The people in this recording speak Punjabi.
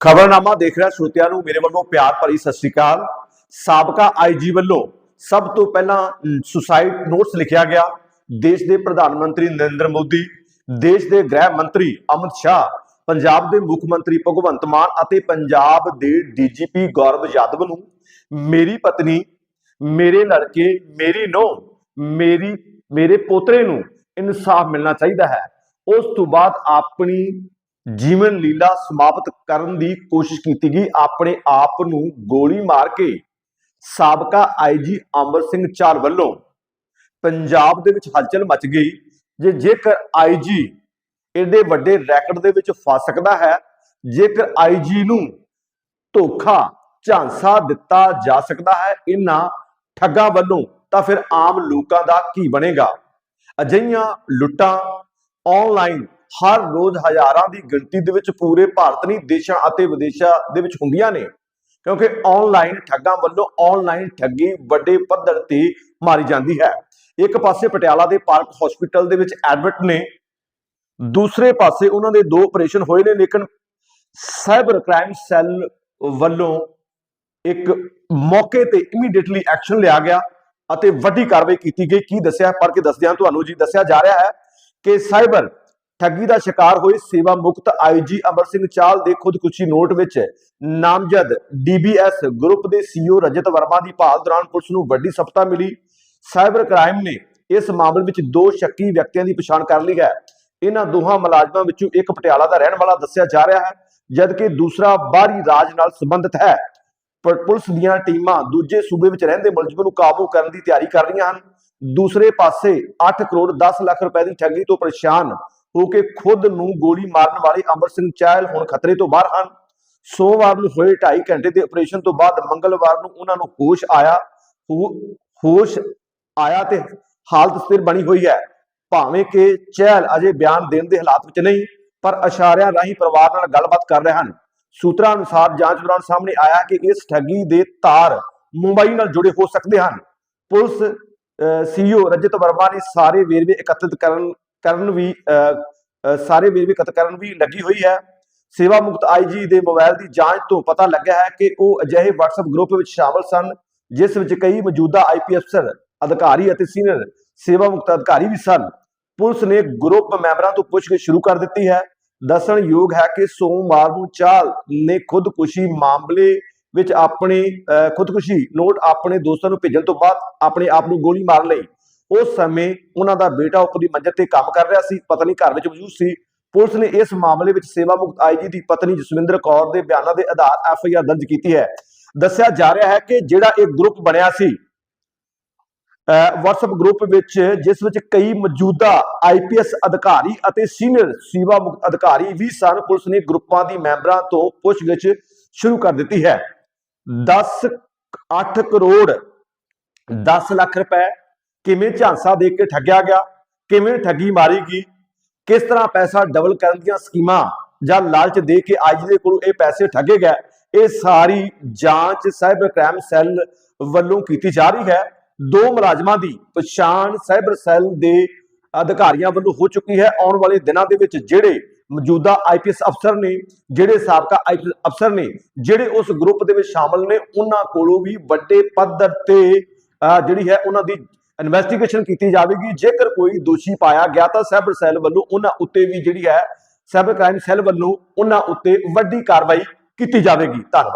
ਖਬਰਨਾਮਾ ਦੇਖ ਰਿਹਾ ਸਰੋਤਿਆਂ ਨੂੰ ਮੇਰੇ ਵੱਲੋਂ ਪਿਆਰ ਭਰੀ ਸਤਿ ਸ੍ਰੀ ਅਕਾਲ। ਸਾਬਕਾ ਆਈਜੀ ਵੱਲੋਂ ਸਭ ਤੋਂ ਪਹਿਲਾਂ ਸੁਸਾਈਡ ਨੋਟਸ ਲਿਖਿਆ ਗਿਆ। ਦੇਸ਼ ਦੇ ਪ੍ਰਧਾਨ ਮੰਤਰੀ ਨਰਿੰਦਰ ਮੋਦੀ, ਦੇਸ਼ ਦੇ ਗ੍ਰਹਿ ਮੰਤਰੀ ਅਮਿਤ ਸ਼ਾਹ, ਪੰਜਾਬ ਦੇ ਮੁੱਖ ਮੰਤਰੀ ਭਗਵੰਤ ਮਾਨ ਅਤੇ ਪੰਜਾਬ ਦੇ ਡੀਜੀਪੀ ਗੌਰਵ ਯਾਦਵ ਨੂੰ ਮੇਰੀ ਪਤਨੀ, ਮੇਰੇ ਲੜਕੇ, ਮੇਰੀ ਨੋ ਮੇਰੀ, ਮੇਰੇ ਪੋਤਰੇ ਨੂੰ ਇਨਸਾਫ ਮਿਲਣਾ ਚਾਹੀਦਾ ਹੈ। ਉਸ ਤੋਂ ਬਾਅਦ ਆਪਣੀ ਜੀਵਨ ਲੀਲਾ ਸਮਾਪਤ ਕਰਨ ਦੀ ਕੋਸ਼ਿਸ਼ ਕੀਤੀ ਗਈ। ਆਪਣੇ ਆਪ ਨੂੰ ਗੋਲੀ ਮਾਰ ਕੇ ਸਾਬਕਾ ਆਈਜੀ ਅਮਰ ਸਿੰਘ ਚਾਰ ਵੱਲੋਂ ਪੰਜਾਬ ਦੇ ਵਿੱਚ ਹਲਚਲ ਮਚ ਗਈ ਜੇ ਜੇਕਰ ਆਈਜੀ ਇਹਦੇ ਵੱਡੇ ਰੈਕਟ ਦੇ ਵਿੱਚ ਫਸ ਸਕਦਾ ਹੈ, ਜੇਕਰ ਆਈਜੀ ਨੂੰ ਧੋਖਾ, ਝਾਂਸਾ ਦਿੱਤਾ ਜਾ ਸਕਦਾ ਹੈ ਇਹਨਾਂ ਠੱਗਾਂ ਵੱਲੋਂ, ਤਾਂ ਫਿਰ ਆਮ ਲੋਕਾਂ ਦਾ ਕੀ ਬਣੇਗਾ? ਅਜਿਹੀਆਂ ਲੁੱਟਾਂ ਆਨਲਾਈਨ ਹਰ ਰੋਜ਼ ਹਜ਼ਾਰਾਂ ਦੀ ਗਿਣਤੀ ਦੇ ਵਿੱਚ ਪੂਰੇ ਭਾਰਤ ਨਹੀਂ, ਦੇਸ਼ਾਂ ਅਤੇ ਵਿਦੇਸ਼ਾਂ ਦੇ ਵਿੱਚ ਹੁੰਦੀਆਂ ਨੇ। ਕਿਉਂਕਿ ਆਨਲਾਈਨ ਠੱਗਾਂ ਵੱਲੋਂ ਆਨਲਾਈਨ ਠੱਗੀ ਵੱਡੇ ਪੱਧਰ ਤੇ ਮਾਰੀ ਜਾਂਦੀ ਹੈ। ਇੱਕ ਪਾਸੇ ਪਟਿਆਲਾ ਦੇ ਪਾਰਕ ਹਸਪੀਟਲ ਦੇ ਵਿੱਚ ਐਡਮਿਟ ਨੇ। ਦੂਸਰੇ ਪਾਸੇ ਉਹਨਾਂ ਦੇ ਦੋ ਆਪਰੇਸ਼ਨ ਹੋਏ ਨੇ, ਲੇਕਿਨ ਸਾਈਬਰ ਕ੍ਰਾਈਮ ਸੈੱਲ ਵੱਲੋਂ ਇੱਕ ਮੌਕੇ ਤੇ ਇਮੀਡੀਏਟਲੀ ਐਕਸ਼ਨ ਲਿਆ ਗਿਆ ਅਤੇ ਵੱਡੀ ਕਾਰਵਾਈ ਕੀਤੀ ਗਈ। ਕੀ ਦੱਸਿਆ? ਪੜ੍ਹ ਕੇ ਦੱਸਦਿਆਂ ਤੁਹਾਨੂੰ ਜੀ, ਦੱਸਿਆ ਜਾ ਰਿਹਾ ਹੈ ਕਿ ਸਾਈਬਰ ਠੱਗੀ ਦਾ ਸ਼ਿਕਾਰ ਹੋਏ ਸੇਵਾ ਮੁਕਤ ਆਈਜੀ ਅਮਰ ਸਿੰਘ ਚਾਲ ਦੇ ਖੁਦਕੁਸ਼ੀ ਨੋਟ ਵਿੱਚ ਨਾਮਜ਼ਦ ਡੀਬੀਐਸ ਗਰੁੱਪ ਦੇ ਸੀਈਓ ਰਜਤ ਵਰਮਾ ਦੀ ਭਾਲ ਦੌਰਾਨ ਪੁਲਿਸ ਨੂੰ ਵੱਡੀ ਸਫਲਤਾ ਮਿਲੀ। ਸਾਈਬਰ ਕ੍ਰਾਈਮ ਨੇ ਇਸ ਮਾਮਲੇ ਵਿੱਚ ਦੋ ਸ਼ੱਕੀ ਵਿਅਕਤੀਆਂ ਦੀ ਪਛਾਣ ਕਰ ਲਈ ਹੈ। ਇਹਨਾਂ ਦੋਹਾਂ ਮੁਲਾਜ਼ਮਾਂ ਵਿੱਚੋਂ ਇੱਕ ਪਟਿਆਲਾ ਦਾ ਰਹਿਣ ਵਾਲਾ ਦੱਸਿਆ ਜਾ ਰਿਹਾ ਹੈ, ਜਦਕਿ ਦੂਸਰਾ ਬਾਹਰੀ ਰਾਜ ਨਾਲ ਸੰਬੰਧਿਤ ਹੈ। ਪੁਲਿਸ ਦੀਆਂ ਟੀਮਾਂ ਦੂਜੇ ਸੂਬੇ ਵਿੱਚ ਰਹਿੰਦੇ ਮੁਲਜ਼ਮ ਨੂੰ ਕਾਬੂ ਕਰਨ ਦੀ ਤਿਆਰੀ ਕਰ ਰਹੀਆਂ ਹਨ। ਦੂਸਰੇ ਪਾਸੇ 8 ਕਰੋੜ 10 ਲੱਖ ਰੁਪਏ ਦੀ ਠੱਗੀ ਤੋਂ ਪਰੇਸ਼ਾਨ ਹੋ ਕੇ ਖੁਦ ਨੂੰ ਗੋਲੀ ਮਾਰਨ ਵਾਲੇ ਅਮਰ ਸਿੰਘ ਚਾਹਲ ਹੁਣ ਖਤਰੇ ਤੋਂ ਬਾਹਰ ਹਨ। ਸੋਮਵਾਰ ਨੂੰ ਹੋਏ 2.5 ਘੰਟੇ ਦੇ ਆਪਰੇਸ਼ਨ ਤੋਂ ਬਾਅਦ ਮੰਗਲਵਾਰ ਨੂੰ ਉਹਨਾਂ ਨੂੰ ਹੋਸ਼ ਆਇਆ ਹੋਸ਼ ਆਇਆ ਤੇ ਹਾਲਤ ਸਥਿਰ ਬਣੀ ਹੋਈ ਹੈ। ਭਾਵੇਂ ਕਿ ਚਹਿਲ ਅਜੇ ਬਿਆਨ ਦੇਣ ਦੇ ਹਾਲਾਤ ਵਿੱਚ ਨਹੀਂ, ਪਰ ਇਸ਼ਾਰਿਆਂ ਰਾਹੀਂ ਪਰਿਵਾਰ ਨਾਲ ਗੱਲਬਾਤ ਕਰ ਰਹੇ ਹਨ। ਸੂਤਰਾਂ ਅਨੁਸਾਰ ਜਾਂਚ ਦੌਰਾਨ ਸਾਹਮਣੇ ਆਇਆ ਕਿ ਇਸ ਠੱਗੀ ਦੇ ਤਾਰ ਮੁੰਬਈ ਨਾਲ ਜੁੜੇ ਹੋ ਸਕਦੇ ਹਨ। ਪੁਲਿਸ ਸੀਈਓ ਰਜਤ ਵਰਮਾ ਨੇ ਸਾਰੇ ਵੇਰਵੇ ਇਕੱਤਰਿਤ ਕਰਨ ਕਰਨ ਵੀ ਸਾਰੇ ਵੇਰਵੇ ਇਕੱਤਰ ਕਰਨ ਵੀ ਲੱਗੀ ਹੋਈ ਹੈ। ਸੇਵਾ ਮੁਕਤ ਆਈਜੀ ਦੇ ਮੋਬਾਈਲ ਦੀ ਜਾਂਚ ਤੋਂ ਪਤਾ ਲੱਗਿਆ ਹੈ ਕਿ ਉਹ ਅਜਿਹੇ WhatsApp ਗਰੁੱਪ ਵਿੱਚ ਸ਼ਾਮਲ ਸਨ ਜਿਸ ਵਿੱਚ ਕਈ ਮੌਜੂਦਾ ਆਈਪੀ ਅਫਸਰ ਅਧਿਕਾਰੀ ਅਤੇ ਸੀਨੀਅਰ ਸੇਵਾ ਮੁਕਤ ਅਧਿਕਾਰੀ ਵੀ ਸਨ। ਪੁਲਿਸ ਨੇ ਗਰੁੱਪ ਮੈਂਬਰਾਂ ਤੋਂ ਪੁੱਛਗਿੱਛ ਸ਼ੁਰੂ ਕਰ ਦਿੱਤੀ ਹੈ। ਦੱਸਣਯੋਗ ਹੈ ਕਿ ਸੋਮਵਾਰ ਨੂੰ ਚਾਲ ਨੇ ਖੁਦਕੁਸ਼ੀ ਮਾਮਲੇ ਵਿੱਚ ਆਪਣੇ ਅਹ, ਖੁਦਕੁਸ਼ੀ ਨੋਟ ਆਪਣੇ ਦੋਸਤਾਂ ਨੂੰ ਭੇਜਣ ਤੋਂ ਬਾਅਦ ਆਪਣੇ ਆਪ ਨੂੰ ਗੋਲੀ ਮਾਰ ਲਈ ਉਸ ਸਮੇਂ ਉਹਨਾਂ ਦਾ ਬੇਟਾ ਉੱਪਰ ਦੀ ਮੰਜ਼ਰ ਤੇ ਕੰਮ ਕਰ ਰਿਹਾ ਸੀ, ਪਤਨੀ ਘਰ ਵਿੱਚ ਮੌਜੂਦ ਸੀ। ਪੁਲਿਸ ਨੇ ਇਸ ਮਾਮਲੇ ਵਿੱਚ ਸੇਵਾ ਮੁਕਤ ਆਈਜੀ ਦੀ ਪਤਨੀ ਜਸਵਿੰਦਰ ਕੌਰ ਦੇ ਬਿਆਨਾਂ ਦੇ ਆਧਾਰ ਐਫ ਆਈ ਆਰ ਦਰਜ ਕੀਤੀ ਹੈ। ਦੱਸਿਆ ਜਾ ਰਿਹਾ ਹੈ ਕਿ ਜਿਹੜਾ ਇਹ ਗਰੁੱਪ ਬਣਿਆ ਸੀ WhatsApp ਗਰੁੱਪ ਵਿੱਚ, ਜਿਸ ਵਿੱਚ ਕਈ ਮੌਜੂਦਾ ਆਈਪੀਐਸ ਅਧਿਕਾਰੀ ਅਤੇ ਸੀਨੀਅਰ ਸੇਵਾ ਮੁਕਤ ਅਧਿਕਾਰੀ ਵੀ ਸਨ, ਪੁਲਿਸ ਨੇ ਗਰੁੱਪਾਂ ਦੀ ਮੈਂਬਰਾਂ ਤੋਂ ਪੁੱਛਗਿੱਛ ਸ਼ੁਰੂ ਕਰ ਦਿੱਤੀ ਹੈ। 10 8 ਕਰੋੜ 10 ਲੱਖ ਰੁਪਏ ਕਿਵੇਂ ਝਾਂਸਾ ਦੇ ਕੇ ਠੱਗਿਆ ਗਿਆ ਕਿਵੇਂ ਠੱਗੀ ਮਾਰੀ ਗਈ ਕਿਸ ਤਰ੍ਹਾਂ ਪੈਸਾ ਡਬਲ ਕਰਨ ਦੀਆਂ ਸਕੀਮਾਂ ਜਾਂ ਲਾਲਚ ਦੇ ਕੇ ਅੱਜ ਦੇ ਕੋਲ ਇਹ ਪੈਸੇ ਠੱਗੇ ਗਏ ਇਹ ਸਾਰੀ ਜਾਂਚ ਸਾਈਬਰ ਕ੍ਰਾਈਮ ਸੈੱਲ ਵੱਲੋਂ ਕੀਤੀ ਜਾ ਰਹੀ ਹੈ। ਦੋ ਮੁਲਾਜ਼ਮਾਂ ਦੀ ਪਛਾਣ ਸਾਈਬਰ ਸੈੱਲ ਦੇ ਅਧਿਕਾਰੀਆਂ ਵੱਲੋਂ ਹੋ ਚੁੱਕੀ ਹੈ। ਆਉਣ ਵਾਲੇ ਦਿਨਾਂ ਦੇ ਵਿੱਚ ਜਿਹੜੇ ਮੌਜੂਦਾ ਆਈਪੀਐਸ ਅਫਸਰ ਨੇ ਜਿਹੜੇ ਸਾਬਕਾ ਆਈਪੀਐਸ ਅਫਸਰ ਨੇ ਜਿਹੜੇ ਉਸ ਗਰੁੱਪ ਦੇ ਵਿੱਚ ਸ਼ਾਮਲ ਨੇ ਉਹਨਾਂ ਕੋਲੋਂ ਵੀ ਵੱਡੇ ਪੱਧਰ ਤੇ ਅਹ, ਜਿਹੜੀ ਹੈ ਉਹਨਾਂ ਦੀ ਇਨਵੈਸਟੀਗੇਸ਼ਨ ਕੀਤੀ ਜਾਵੇਗੀ। ਜੇਕਰ ਕੋਈ ਦੋਸ਼ੀ ਪਾਇਆ ਗਿਆ ਤਾਂ ਸਾਈਬਰ ਸੈੱਲ ਵੱਲੋਂ ਉਹਨਾਂ ਉੱਤੇ ਵੀ ਜਿਹੜੀ ਹੈ ਸਾਈਬਰ ਕ੍ਰਾਈਮ ਸੈੱਲ ਵੱਲੋਂ ਉਹਨਾਂ ਉੱਤੇ ਵੱਡੀ ਕਾਰਵਾਈ ਕੀਤੀ ਜਾਵੇਗੀ। ਧੰਨਵਾਦ।